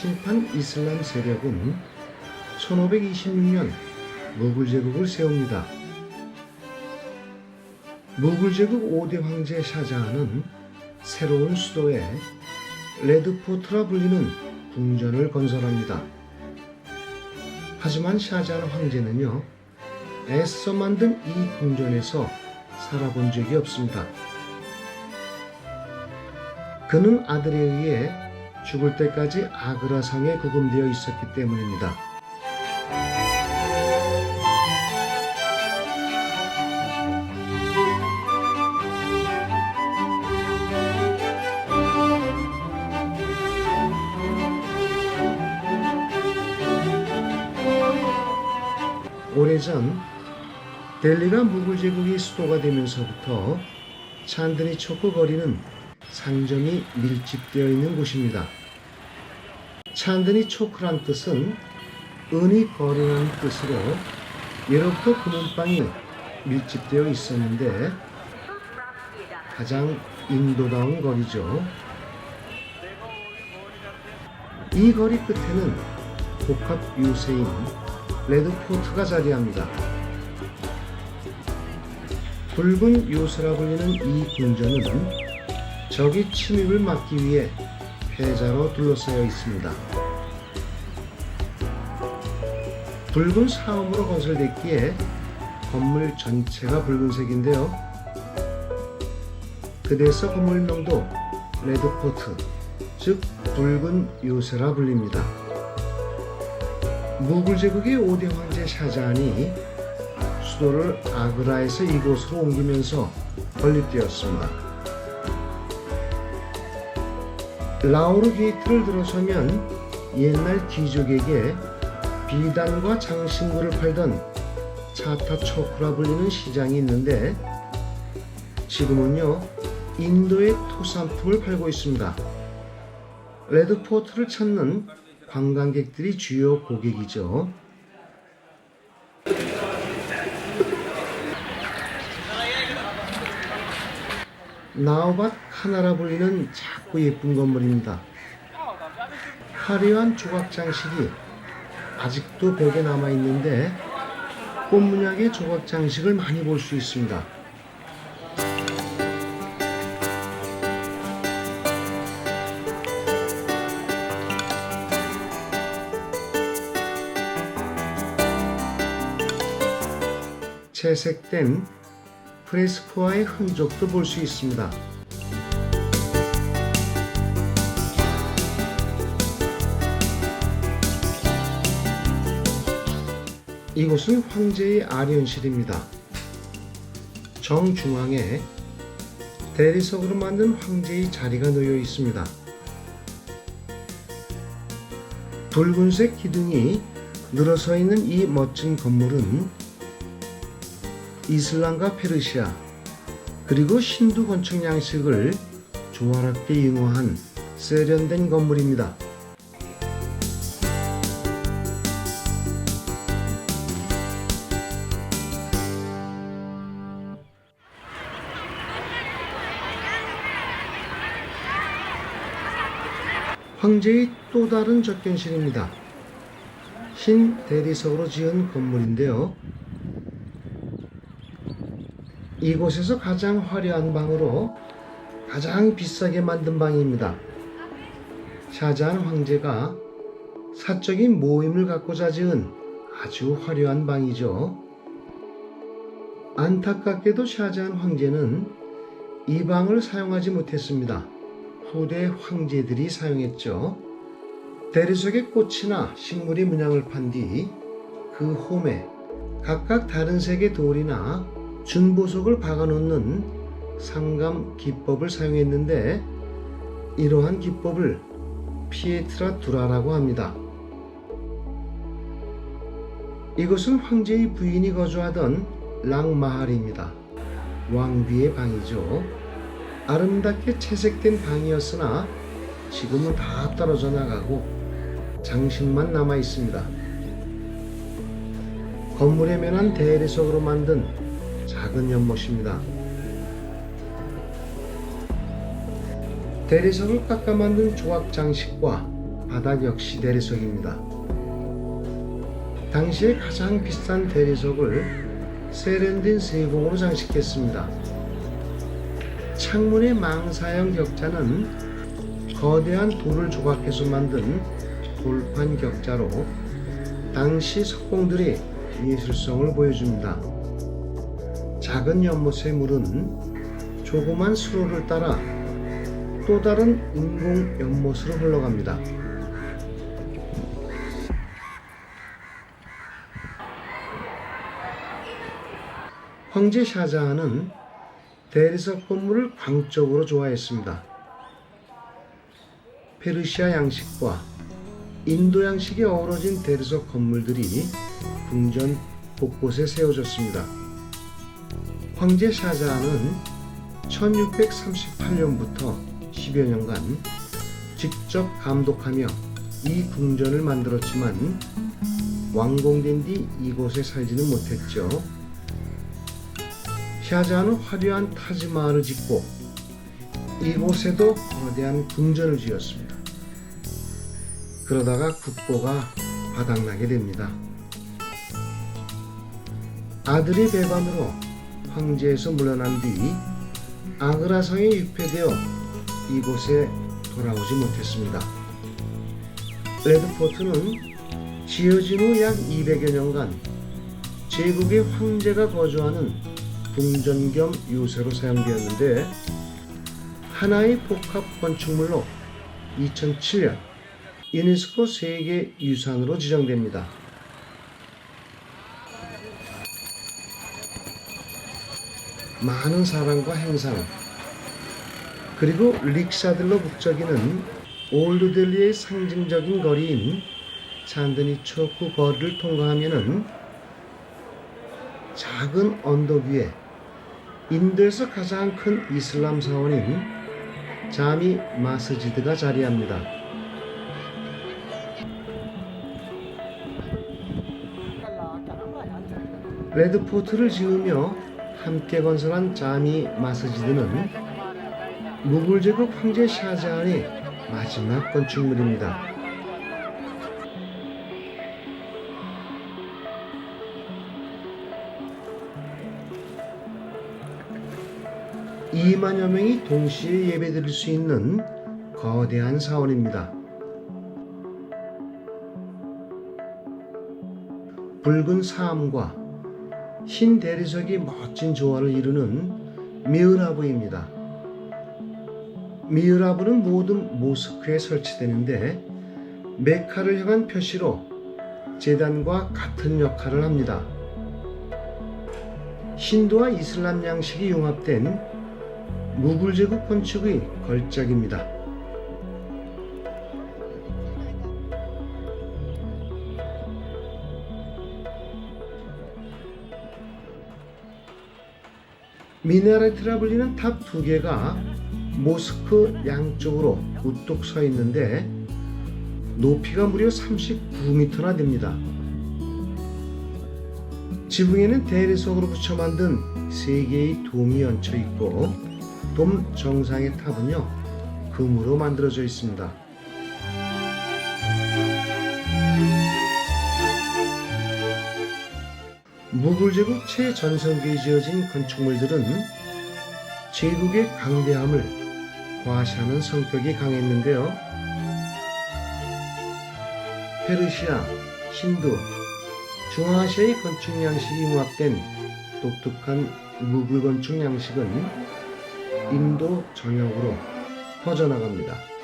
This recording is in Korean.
침입한 이슬람 세력은 1526년 무굴 제국을 세웁니다. 무굴 제국 5대 황제 샤자한은 새로운 수도에 레드포트라 불리는 궁전을 건설합니다. 하지만 샤자한 황제는요, 애써 만든 이 궁전에서 살아본 적이 없습니다. 그는 아들에 의해 죽을 때까지 아그라상에 구금되어 있었기 때문입니다. 오래전 델리가 무굴 제국의 수도가 되면서부터 찬드니 초크 거리는 상점이 밀집되어 있는 곳입니다. 찬드니 초크란 뜻은 은이 거리는 뜻으로 예로부터 금은방이 밀집되어 있었는데 가장 인도다운 거리죠. 이 거리 끝에는 복합 요새인 레드포트가 자리합니다. 붉은 요새라 불리는 이 궁전은 적이 침입을 막기 위해 패자로 둘러싸여 있습니다. 붉은 사음으로 건설됐기에 건물 전체가 붉은색인데요. 그래서 건물명도 레드포트, 즉 붉은 요새라 불립니다. 무굴 제국의 5대 황제 샤자한이 수도를 아그라에서 이곳으로 옮기면서 건립되었습니다. 라오르 게이트를 들어서면 옛날 귀족에게 비단과 장신구를 팔던 차타 초크라 불리는 시장이 있는데 지금은요 인도의 토산품을 팔고 있습니다. 레드포트를 찾는 관광객들이 주요 고객이죠. 나우밭 카나라 불리는 작고 예쁜 건물입니다. 화려한 조각 장식이 아직도 벽에 남아 있는데 꽃문양의 조각 장식을 많이 볼 수 있습니다. 채색된 프레스코와의 흔적도 볼 수 있습니다. 이곳은 황제의 아련실입니다. 정중앙에 대리석으로 만든 황제의 자리가 놓여 있습니다. 붉은색 기둥이 늘어서 있는 이 멋진 건물은 이슬람과 페르시아 그리고 신두 건축 양식을 조화롭게 융화한 세련된 건물입니다. 황제의 또 다른 접견실입니다. 흰 대리석으로 지은 건물인데요. 이곳에서 가장 화려한 방으로 가장 비싸게 만든 방입니다. 샤자한 황제가 사적인 모임을 갖고자 지은 아주 화려한 방이죠. 안타깝게도 샤자한 황제는 이 방을 사용하지 못했습니다. 후대 황제들이 사용했죠. 대리석에 꽃이나 식물이 문양을 판 뒤 그 홈에 각각 다른 색의 돌이나 준보석을 박아놓는 상감 기법을 사용했는데 이러한 기법을 피에트라 두라라고 합니다. 이것은 황제의 부인이 거주하던 랑마할입니다. 왕비의 방이죠. 아름답게 채색된 방이었으나 지금은 다 떨어져 나가고 장식만 남아 있습니다. 건물에 면한 대리석으로 만든 작은 연못입니다. 대리석을 깎아 만든 조각 장식과 바닥 역시 대리석입니다. 당시에 가장 비싼 대리석을 세련된 세공으로 장식했습니다. 창문의 망사형 격자는 거대한 돌을 조각해서 만든 돌판 격자로 당시 석공들이 예술성을 보여줍니다. 작은 연못의 물은 조그만 수로를 따라 또 다른 인공 연못으로 흘러갑니다. 황제 샤자한은 대리석 건물을 광적으로 좋아했습니다. 페르시아 양식과 인도 양식이 어우러진 대리석 건물들이 궁전 곳곳에 세워졌습니다. 황제 샤자한은 1638년부터 10여 년간 직접 감독하며 이 궁전을 만들었지만 완공된 뒤 이곳에 살지는 못했죠. 샤자는 화려한 타지마을을 짓고 이곳에도 거대한 궁전을 지었습니다. 그러다가 국보가 바닥나게 됩니다. 아들이 배반으로 황제에서 물러난 뒤 아그라성에 유폐되어 이곳에 돌아오지 못했습니다. 레드포트는 지어진 후 약 200여 년간 제국의 황제가 거주하는 궁전 겸 요새로 사용되었는데 하나의 복합 건축물로 2007년 유네스코 세계 유산으로 지정됩니다. 많은 사랑과 행상 그리고 릭샤들로 북적이는 올드델리의 상징적인 거리인 찬드니 초크 거리를 통과하면은 작은 언덕 위에 인도에서 가장 큰 이슬람 사원인 자미 마스지드가 자리합니다. 레드포트를 지으며 함께 건설한 자미 마스지드는 무굴 제국 황제 샤자한의 마지막 건축물입니다. 이만여 명이 동시에 예배드릴 수 있는 거대한 사원입니다. 붉은 사암과 흰 대리석이 멋진 조화를 이루는 미으라브입니다. 미으라브는 모든 모스크에 설치되는데 메카를 향한 표시로 재단과 같은 역할을 합니다. 힌두와 이슬람 양식이 융합된 무굴 제국 건축의 걸작입니다. 미나레트라 불리는 탑 두 개가 모스크 양쪽으로 우뚝 서 있는데 높이가 무려 39m나 됩니다. 지붕에는 대리석으로 붙여 만든 세 개의 돔이 얹혀 있고 돔 정상의 탑은요 금으로 만들어져 있습니다. 무굴 제국 최전성기에 지어진 건축물들은 제국의 강대함을 과시하는 성격이 강했는데요. 페르시아, 힌두, 중앙아시아의 건축 양식이 융합된 독특한 무굴 건축 양식은 인도 전역으로 퍼져나갑니다.